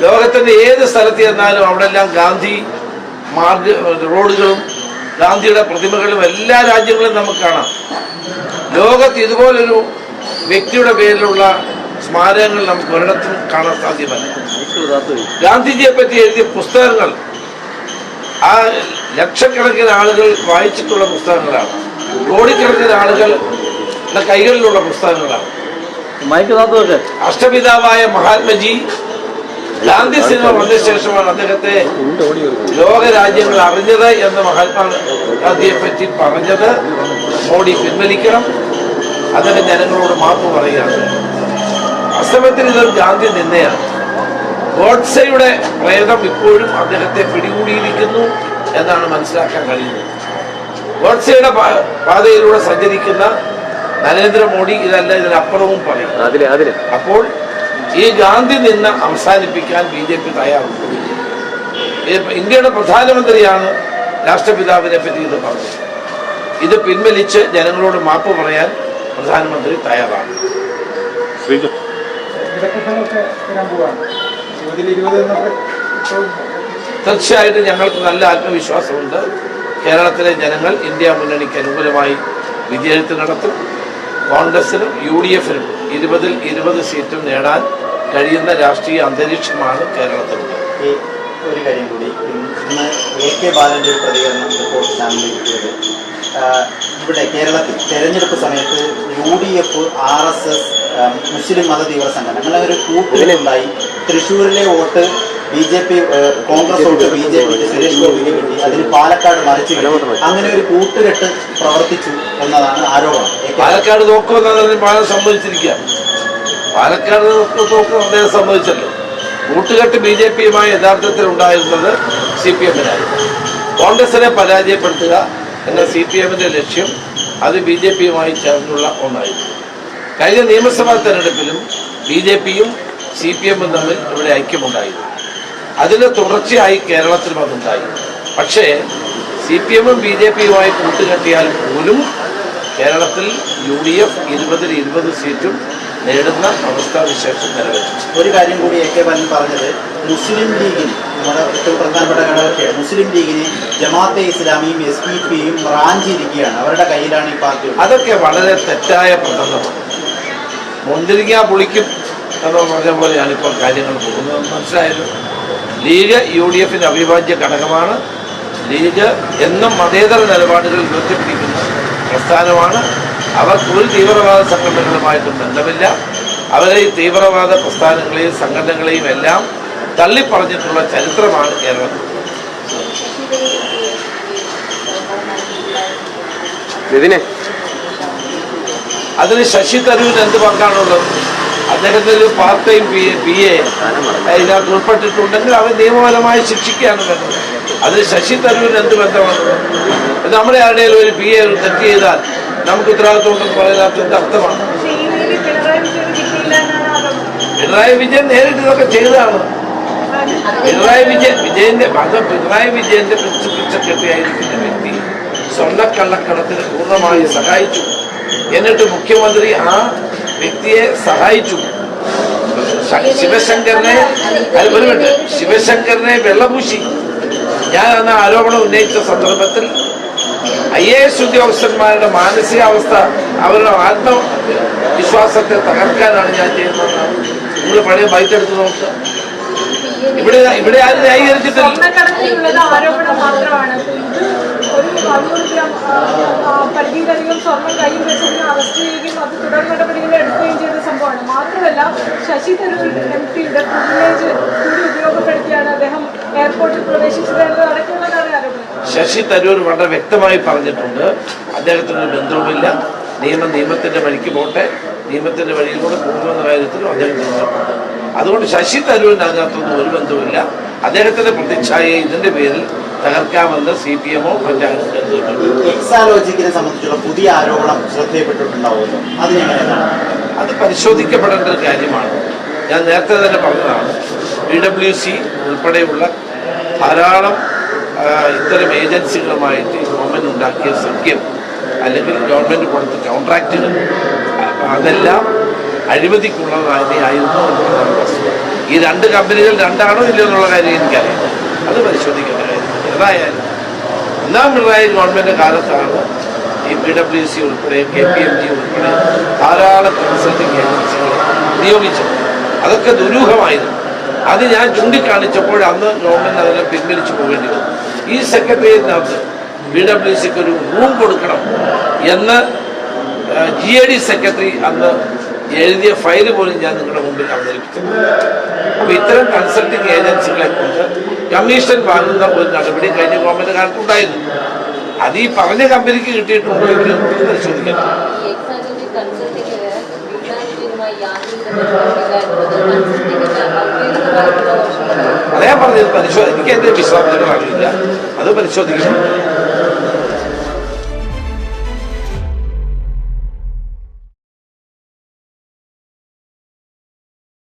ലോകത്തിന്റെ ഏത് സ്ഥലത്ത് ചെന്നാലും അവിടെ എല്ലാം ഗാന്ധി മാർഗ റോഡുകളും ഗാന്ധിയുടെ പ്രതിമകളും എല്ലാ രാജ്യങ്ങളും നമുക്ക് കാണാം. ലോകത്ത് ഇതുപോലൊരു വ്യക്തിയുടെ പേരിലുള്ള സ്മാരകങ്ങൾ നമുക്ക് ഒരിടത്തും കാണാൻ സാധ്യമല്ല. ഗാന്ധിജിയെ പറ്റി എഴുതിയ പുസ്തകങ്ങൾ ആ ലക്ഷക്കണക്കിന് ആളുകൾ വായിച്ചിട്ടുള്ള പുസ്തകങ്ങളാണ്. കോടിക്കണക്കിന് ആളുകൾ കൈകളിലുള്ള പുസ്തകങ്ങളാണ്. അഷ്ടപിതാവായ മഹാത്മജി ഗാന്ധി സിനിമ വന്ന ശേഷമാണ് അദ്ദേഹത്തെ ലോകരാജ്യങ്ങൾ അറിഞ്ഞത് എന്ന് മഹാത്മാ ഗാന്ധിയെ പറ്റി പറഞ്ഞത്. മോഡി പിൻവലിക്കണം. അദ്ദേഹം ജനങ്ങളോട് മാപ്പ് പറയുകയാണ്. വാസ്തവത്തിൽ ഇതൊരു ഗാന്ധി നിന്നയാണ് ഗോഡ്സയുടെ പ്രേതം ഇപ്പോഴും അദ്ദേഹത്തെ പിടികൂടിയിരിക്കുന്നു എന്നാണ് മനസ്സിലാക്കാൻ കഴിയുന്നത്. ഗോഡ്സയുടെ പാതയിലൂടെ സഞ്ചരിക്കുന്ന നരേന്ദ്രമോദി ഇതല്ല ഇതിനപ്പുറവും പറയും. അപ്പോൾ ഈ ഗാന്ധി നിന്ന് അവസാനിപ്പിക്കാൻ ബി ജെ പി തയ്യാറുണ്ട് ഈ ഇന്ത്യയുടെ പ്രധാനമന്ത്രിയാണ് രാഷ്ട്രപിതാവിനെ പറ്റി ഇത് പറഞ്ഞത് ഇത് പിൻവലിച്ച് ജനങ്ങളോട് മാപ്പ് പറയാൻ പ്രധാനമന്ത്രി തയ്യാറാണ്. തീർച്ചയായിട്ടും ഞങ്ങൾക്ക് നല്ല ആത്മവിശ്വാസമുണ്ട്. കേരളത്തിലെ ജനങ്ങൾ ഇന്ത്യ മുന്നണിക്ക് അനുകൂലമായി വിജയത്തിൽ നടത്തും. കോൺഗ്രസിനും യു ഡി എഫിനും ഇരുപതിൽ ഇരുപത് സീറ്റും നേടാൻ കഴിയുന്ന രാഷ്ട്രീയ അന്തരീക്ഷമാണ് കേരളത്തിൽ. ഒരു കാര്യം കൂടി. ഇന്ന് എ കെ ബാലന്റെ ഒരു പ്രതികരണം ചാനലിൽ കിട്ടിയത് ഇവിടെ കേരളത്തിൽ തെരഞ്ഞെടുപ്പ് സമയത്ത് U D F R S S മുസ്ലിം മത തീവ്ര സംഘടന അങ്ങനെ ഒരു കൂട്ടുകളുണ്ടായി തൃശ്ശൂരിലെ vote B J P Congress തൊട്ട് ബി ജെ പിക്ക് സുരേഷ് ഗോപിക്ക് കിട്ടി അതിന് പാലക്കാട് മറിച്ചു അങ്ങനെ ഒരു കൂട്ടുകെട്ട് പ്രവർത്തിച്ചു എന്നതാണ് ആരോപണം. പാലക്കാട് നോക്കുമെന്നാണ് പാലം സംഭവിച്ചിരിക്കുക പാലക്കാട് നോക്കും അദ്ദേഹം സംഭവിച്ചല്ലോ കൂട്ടുകെട്ട് ബി ജെ പിയുമായി യഥാർത്ഥത്തിൽ ഉണ്ടായിരുന്നത് സി പി എമ്മിനായിരുന്നു കോൺഗ്രസിനെ പരാജയപ്പെടുത്തുക എന്ന സി പി എമ്മിന്റെ ലക്ഷ്യം അത് ബി ജെ പിയുമായി ചേർന്നുള്ള ഒന്നായിരുന്നു. കഴിഞ്ഞ നിയമസഭാ തെരഞ്ഞെടുപ്പിലും ബി ജെ പിയും സി പി എമ്മും തമ്മിൽ ഇവിടെ ഐക്യമുണ്ടായിരുന്നു. അതിന് തുടർച്ചയായി കേരളത്തിൽ അതുണ്ടായി. പക്ഷേ സി പി എമ്മും ബി ജെ പിയുമായി കൂട്ടുകെട്ടിയാൽ പോലും കേരളത്തിൽ യു ഡി എഫ് ഇരുപതിൽ ഇരുപത് സീറ്റും നേടുന്ന അവസ്ഥാവിശേഷം നിലവിലുണ്ട് ഒരു കാര്യം കൂടി എ കെ ബാലൻ പറഞ്ഞത് മുസ്ലിം ലീഗിന് നമ്മുടെ ഏറ്റവും പ്രധാനപ്പെട്ട ഘടകകക്ഷിയാണ് മുസ്ലിം ലീഗിന് ജമാഅത്തെ ഇസ്ലാമിയും എസ് പി പിയും റാഞ്ചിയിരിക്കുകയാണ് അവരുടെ കയ്യിലാണ് ഈ പാർട്ടി അതൊക്കെ വളരെ തെറ്റായ പ്രകടനമാണ് മുന്തിരിങ്ങ പുളിക്കും എന്ന് പറഞ്ഞ പോലെയാണ് ഇപ്പോൾ കാര്യങ്ങൾ പോകുന്നത്. മനസ്സിലായല്ലോ? ലീഗ് യു ഡി എഫിന്റെ അവിഭാജ്യ ഘടകമാണ്. ലീഗ് എന്നും മതേതര നിലപാടുകൾ ഉയർത്തിപ്പിടിക്കുന്ന പ്രസ്ഥാനമാണ്. അവർക്ക് ഒരു തീവ്രവാദ സംഘടനകളുമായിട്ടും ബന്ധമില്ല. അവരെ ഈ തീവ്രവാദ പ്രസ്ഥാനങ്ങളെയും സംഘടനകളെയും എല്ലാം തള്ളിപ്പറഞ്ഞിട്ടുള്ള ചരിത്രമാണ് കേരളത്തിൽ നിതിനെ അതിന് ശശി തരൂരിന് എന്ത് പങ്കാണുള്ളത്? അദ്ദേഹത്തിന് ഒരു part time P A P A ഇതിനകത്ത് ഉൾപ്പെട്ടിട്ടുണ്ടെങ്കിൽ അവർ നിയമപരമായി ശിക്ഷിക്കുകയാണ് വേണ്ടത് അത് ശശി തരൂരിന് എന്ത് ബന്ധമാണ്? നമ്മുടെ ആരുടെയും ഒരു പി എ തെറ്റ് ചെയ്താൽ നമുക്ക് ഉത്തരവാദിത്വം ഉണ്ടെന്ന് പറയുന്നതിനകത്ത് എന്ത് അർത്ഥമാണ് പിണറായി വിജയൻ നേരിട്ട് ഇതൊക്കെ ചെയ്തതാണ്. പിണറായി വിജയൻ വിജയന്റെ ഭാഗം പിണറായി വിജയന്റെ പ്രിൻസിപ്പൽ സെക്രട്ടറി ആയിരിക്കുന്ന വ്യക്തി സ്വർണക്കള്ളക്കടത്തിന് പൂർണമായി സഹായിച്ചു. എന്നിട്ട് മുഖ്യമന്ത്രി ആ വ്യക്തിയെ സഹായിച്ചു. ശിവശങ്കറിനെ അത് മിനിറ്റ്. ശിവശങ്കറിനെ വെള്ളപൂശി. ഞാൻ അന്ന് ആരോപണം ഉന്നയിച്ച സന്ദർഭത്തിൽ ഐ എ എസ് ഉദ്യോഗസ്ഥന്മാരുടെ മാനസികാവസ്ഥ അവരുടെ ആത്മവിശ്വാസത്തെ തകർക്കാനാണ് ഞാൻ ചെയ്യുന്നത്. നിങ്ങൾ പഴയ ബൈക്കെടുത്ത് നോക്കുക ഇവിടെ ഇവിടെ ആരും ന്യായീകരിച്ചിട്ടില്ല. ആ, പരിധിയിലധികം സ്വർണം കയ്യിൽ വെച്ചതിന് അറസ്റ്റ് ചെയ്യുകയും അത് തുടർ നടപടികൾ എടുക്കുകയും ചെയ്ത സംഭവമാണ്. മാത്രമല്ല ശശി തരൂർ എം പിയുടെ പ്രിവിലേജ് കൂടി ഉപയോഗപ്പെടുത്തിയാണ് അദ്ദേഹം എയർപോർട്ടിൽ പ്രവേശിച്ചത്. എന്നതടക്കമുള്ളതാണ് ആരോപണം. ശശി തരൂർ വളരെ വ്യക്തമായി പറഞ്ഞിട്ടുണ്ട് അദ്ദേഹത്തിന് ബന്ധവുമില്ല. നിയമം നിയമത്തിന്റെ വഴിക്ക് പോട്ടെ. നിയമത്തിന്റെ വഴിയിലൂടെ പോകുമെന്ന കാര്യത്തിലും അദ്ദേഹം അതുകൊണ്ട് ശശി തരൂരിന് അതിനകത്തൊന്നും ഒരു ബന്ധവുമില്ല. അദ്ദേഹത്തിന്റെ പ്രതിച്ഛായ ഇതിന്റെ പേരിൽ തകർക്കാമെന്ന് സി പി എമ്മോ മറ്റാരും കരുതുന്നുണ്ട് സംബന്ധിച്ചുള്ള പുതിയ ആരോപണം ശ്രദ്ധയപ്പെട്ടിട്ടുണ്ടാവുമല്ലോ അത് അത് പരിശോധിക്കപ്പെടേണ്ട ഒരു കാര്യമാണ്. ഞാൻ നേരത്തെ തന്നെ പറഞ്ഞതാണ് പി ഡബ്ല്യു സി ഉൾപ്പെടെയുള്ള ധാരാളം ഇത്തരം ഏജൻസികളുമായിട്ട് ഗവൺമെന്റ് ഗവൺമെന്റ് ഉണ്ടാക്കിയ സഖ്യം അല്ലെങ്കിൽ ഗവൺമെന്റ് കൊടുത്ത കോൺട്രാക്റ്റുകൾ അതെല്ലാം അഴിമതിക്കുള്ളതായിരുന്നു എന്നുള്ളതാണ് വസ്തുത. ഈ രണ്ട് കമ്പനികൾ രണ്ടാണോ ഇല്ലയോ എന്നുള്ള കാര്യം എനിക്കറിയാം ഏതായാലും ഒന്നാം പിണറായി ഗവൺമെന്റ് കാലത്താണ് ഈ പി ഡബ്ല്യു സി ഉൾപ്പെടെ കെ പി എം ജി ഉൾപ്പെടെ ധാരാളം കൺസൾട്ടിങ് ഏജൻസികളെ നിയോഗിച്ചത്. അതൊക്കെ ദുരൂഹമായിരുന്നു. അത് ഞാൻ ചൂണ്ടിക്കാണിച്ചപ്പോൾ അന്ന് ഗവൺമെന്റ് അതിനെ പിൻവലിച്ചു പോകേണ്ടി വന്നു. ഈ സെക്രട്ടേറിയറ്റിനകത്ത് ബി ഡബ്ല്യു സിക്ക് ഒരു റൂം കൊടുക്കണം എന്ന് ജി എ ഡി സെക്രട്ടറി അന്ന് എഴുതിയ ഫയൽ പോലും ഞാൻ നിങ്ങളുടെ മുമ്പിൽ അവതരിപ്പിച്ചിട്ടുണ്ട് അപ്പൊ ഇത്തരം കൺസൾട്ടിങ് ഏജൻസികളെ കൊണ്ട് കമ്മീഷൻ വാങ്ങുന്ന ഒരു നടപടി കഴിഞ്ഞ ഗവൺമെന്റ് കാലത്ത് ഉണ്ടായിരുന്നു. അത് ഈ പറഞ്ഞ കമ്പനിക്ക് കിട്ടിയിട്ടുണ്ടോ എന്ന് പരിശോധിക്കണം അതേ പറഞ്ഞത് പരിശോധന എനിക്ക് എന്റെ വിശ്വാസങ്ങൾ അറിയില്ല അത് പരിശോധിക്കണം.